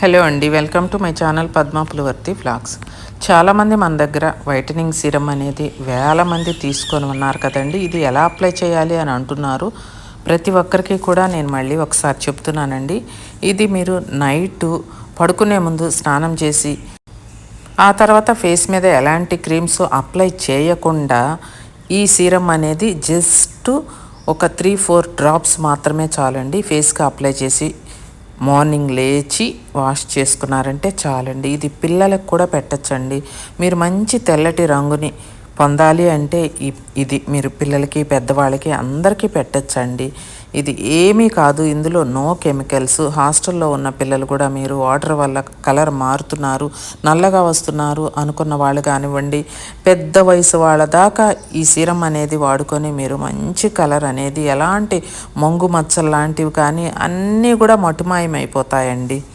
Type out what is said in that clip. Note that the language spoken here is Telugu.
హలో అండి welcome to my channel Padma Pulivarthi vlogs చాలామంది మన దగ్గర వైటనింగ్ సీరం అనేది వేల మంది తీసుకొని ఉన్నారు కదండి. ఇది ఎలా అప్లై చేయాలి అని అంటున్నారు. ప్రతి ఒక్కరికి కూడా నేను మళ్ళీ ఒకసారి చెప్తున్నానండి. ఇది మీరు నైట్ పడుకునే ముందు స్నానం చేసి ఆ తర్వాత ఫేస్ మీద ఎలాంటి క్రీమ్స్ అప్లై చేయకుండా ఈ సీరం అనేది జస్ట్ ఒక త్రీ ఫోర్ డ్రాప్స్ మాత్రమే చాలండి ఫేస్కి అప్లై చేసి మార్నింగ్ లేచి వాష్ చేసుకున్నారంటే చాలండి. ఇది పిల్లలకు కూడా పెట్టచ్చండి. మీరు మంచి తెల్లటి రంగుని పొందాలి అంటే ఇది మీరు పిల్లలకి పెద్దవాళ్ళకి అందరికీ పెట్టచ్చండి. ఇది ఏమీ కాదు. ఇందులో నో కెమికల్స్ హాస్టల్లో ఉన్న పిల్లలు కూడా మీరు వాటర్ వల్ల కలర్ మారుతున్నారు నల్లగా వస్తున్నారు అనుకున్న వాళ్ళు కానివ్వండి పెద్ద వయసు వాళ్ళ దాకా ఈ సీరం అనేది వాడుకొని మీరు మంచి కలర్ అనేది ఎలాంటి మొంగు మచ్చలు లాంటివి కానీ అన్నీ కూడా మటుమాయమైపోతాయండి.